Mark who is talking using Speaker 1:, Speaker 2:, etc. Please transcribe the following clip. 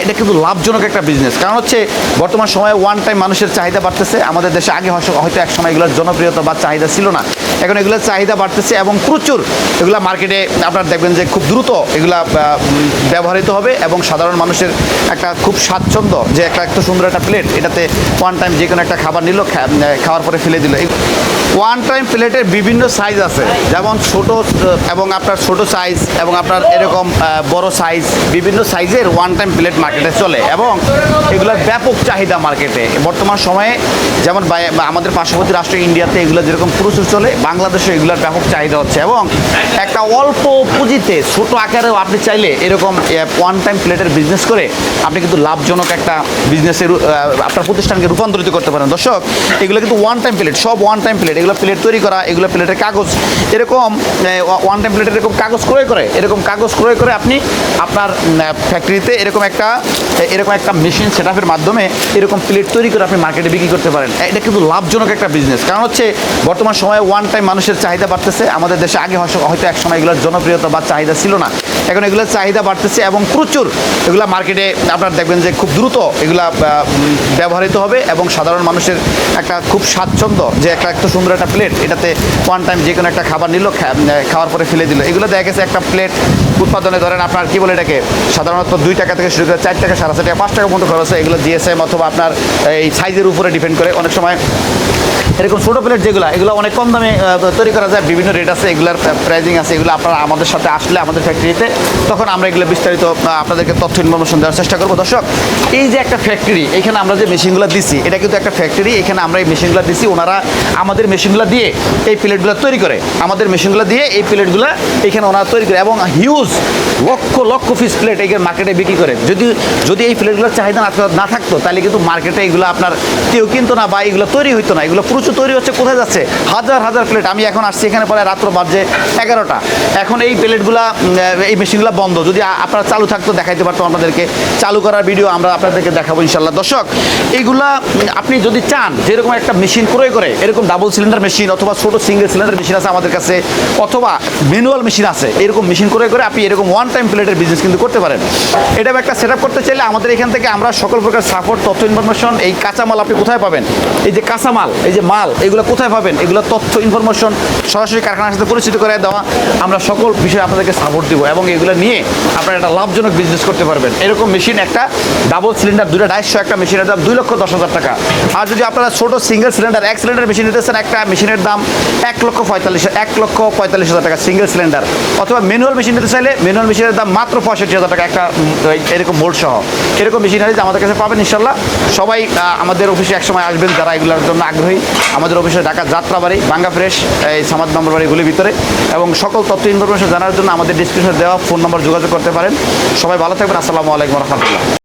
Speaker 1: এটা কিন্তু লাভজনক একটা বিজনেস কারণ হচ্ছে, বর্তমান সময়ে ওয়ান টাইম মানুষের চাহিদা বাড়তেছে। আমাদের দেশে আগে হয়তো- এক সময় এগুলোর জনপ্রিয়তা বা চাহিদা ছিল না। এখন এগুলোর চাহিদা বাড়তেছে এবং প্রচুর এগুলা মার্কেটে আপনারা দেখবেন যে খুব দ্রুত এগুলা ব্যবহৃত হবে এবং সাধারণ মানুষের একটা খুব স্বাচ্ছন্দ্য যে একটা এত সুন্দর একটা প্লেট, এটাতে ওয়ান টাইম যে কোনো একটা খাবার নিল খাওয়ার পরে ফেলে দিল। ওয়ান টাইম প্লেটের বিভিন্ন সাইজ আছে। যেমন ছোট এবং আপনার ছোট সাইজ এবং আপনার এরকম বড় সাইজ বিভিন্ন সাইজের ওয়ান টাইম প্লেট মার্কেটে চলে এবং এগুলোর ব্যাপক চাহিদা মার্কেটে বর্তমান সময়ে যেমন আমাদের পার্শ্ববর্তী রাষ্ট্র ইন্ডিয়াতে এগুলো যেরকম প্রচুর চলে বাংলাদেশে এগুলোর ব্যাপক চাহিদা হচ্ছে এবং একটা অল্প পুঁজিতে ছোট আকারেও আপনি চাইলে এরকম ওয়ান টাইম প্লেটের বিজনেস করে আপনি কিন্তু লাভজনক একটা বিজনেসের আপনার প্রতিষ্ঠানকে রূপান্তরিত করতে পারেন। দর্শক, এগুলো কিন্তু ওয়ান টাইম প্লেট সব ওয়ান টাইম প্লেট এগুলো প্লেট তৈরি করা, এগুলো প্লেটের কাগজ, এরকম ওয়ান টাইম প্লেটের এরকম কাগজ ক্রয় করে, এরকম কাগজ ক্রয় করে আপনি আপনার ফ্যাক্টরিতে এরকম একটা এরকম একটা মেশিন সেট আপের মাধ্যমে এরকম প্লেট তৈরি করে আপনি মার্কেটে বিক্রি করতে পারেন। এটা কিন্তু লাভজনক একটা বিজনেস কারণ হচ্ছে, বর্তমান সময়ে ওয়ান টাইম মানুষের চাহিদা বাড়তেছে। আমাদের দেশে আগে হয়তো এক সময় এগুলোর জনপ্রিয়তা বা চাহিদা ছিল না। এখন এগুলোর চাহিদা বাড়তেছে এবং প্রচুর এগুলা মার্কেটে আপনারা দেখবেন যে খুব দ্রুত এগুলা ব্যবহৃত হবে এবং সাধারণ মানুষের একটা খুব স্বাচ্ছন্দ্য যে একটা এত সুন্দর একটা প্লেট এটাতে ওয়ান টাইম যে কোনো একটা খাবার নিল খাওয়ার পরে ফেলে দিল। এগুলো দেখা গেছে একটা প্লেট উৎপাদনে ধরেন আপনার কি বলে এটাকে, সাধারণত দুই টাকা থেকে শুরু করে চার টাকা, সাড়ে চার টাকা, পাঁচ টাকা মতো খরচ হয় এগুলো জিএসএম অথবা আপনার এই সাইজের উপরে ডিপেন্ড করে। অনেক সময় এরকম ছোটো প্লেট যেগুলো, এগুলো অনেক কম দামে তৈরি করা যায়, বিভিন্ন রেট আছে, এগুলার প্রাইজিং আছে, এগুলো আপনারা আমাদের সাথে আসলে আমাদের ফ্যাক্টরিতে তখন আমরা এগুলো বিস্তারিত আপনাদেরকে তথ্য ইনফরমেশন দেওয়ার চেষ্টা করব। দর্শক, এই যে একটা ফ্যাক্টরি এখানে আমরা যে মেশিনগুলো দিছি, এটা কিন্তু একটা ফ্যাক্টরি এখানে আমরা এই মেশিনগুলো দিছি, ওনারা আমাদের মেশিনগুলো দিয়ে এই প্লেটগুলো তৈরি করে। আমাদের মেশিনগুলো দিয়ে এই প্লেটগুলো এখানে ওনারা তৈরি করে এবং huge lakh lakh piece plate এই মার্কেটে বিক্রি করে। যদি যদি এই প্লেটগুলোর চাহিদা না থাকতো, তাহলে কিন্তু মার্কেটে এগুলো আপনার কেউ কিনতো না বা এগুলো তৈরি হইতো না। এগুলো প্রচুর তৈরি হচ্ছে, কোথায় যাচ্ছে? হাজার হাজার প্লেট, আমি এখন আসছি এখানে পরে রাত্র বাজে এগারোটা। এখন এই প্লেটগুলা এই মেশিনগুলো বন্ধ। যদি আপনারা চালু থাকতো দেখাইতে পারতো আপনাদেরকে। চালু করার ভিডিও আমরা আপনাদেরকে দেখাবো ইনশাল্লাহ দর্শক এইগুলা আপনি যদি চান, যেরকম একটা মেশিন ক্রয় করে, এরকম ডাবল সিলিন্ডার মেশিন অথবা ছোট সিঙ্গেল সিলিন্ডার মেশিন আছে আমাদের কাছে, অথবা ম্যানুয়াল মেশিন আছে, এরকম মেশিন ক্রয় করে আপনি এরকম ওয়ান টাইম প্লেটের বিজনেস কিন্তু করতে পারেন। এটা একটা সেট করতে চাইলে আমাদের এখান থেকে আমরা সকল প্রকার সাপোর্ট তথ্য ইনফরমেশন এই কাঁচামাল আপনি কোথায় পাবেন? এই যে কাঁচামাল, এই যে মাল, এগুলো কোথায় পাবেন? এগুলো তথ্য ইনফরমেশন সরাসরি কারখানার সাথে পরিচিত করে দেওয়া। আমরা সকল বিষয়ে আপনাদেরকে সাপোর্ট দিব এবং এগুলো নিয়ে আপনারা একটা লাভজনক বিজনেস করতে পারবেন। এরকম মেশিন একটা ডাবল সিলিন্ডার দুটো ডাইশো একটা মেশিনের দাম দুই লক্ষ দশ হাজার টাকা। আর যদি আপনারা ছোট সিঙ্গেল সিলিন্ডার এক সিলিন্ডার মেশিন নিতেছেন একটা মেশিনের দাম এক লক্ষ পঁয়তাল্লিশ, এক লক্ষ পঁয়তাল্লিশ হাজার টাকা সিঙ্গেল সিলিন্ডার অথবা ম্যানুয়াল মেশিন নিতে চাইলে ম্যানুয়াল মেশিনের দাম মাত্র পঁয়ষট্টি হাজার টাকা একটা এরকম মোল্ড সহ। এরকম মেশিনারিজ আমাদের কাছে পাবেন ইনশাল্লাহ। সবাই আমাদের অফিসে একসময় আসবেন যারা এগুলোর জন্য আগ্রহী। আমাদের অফিসে ঢাকা যাত্রাবাড়ি বাঙ্গা ফ্রেশ এই সামাদ নম্বর বাড়িগুলির ভিতরে। এবং সকল তথ্য ইনফরমেশন জানার জন্য আমাদের ডিসক্রিপশনে দেওয়া ফোন নম্বর যোগাযোগ করতে পারেন। সবাই ভালো থাকবেন, আসসালামু আলাইকুম রহমতুল্লাহ।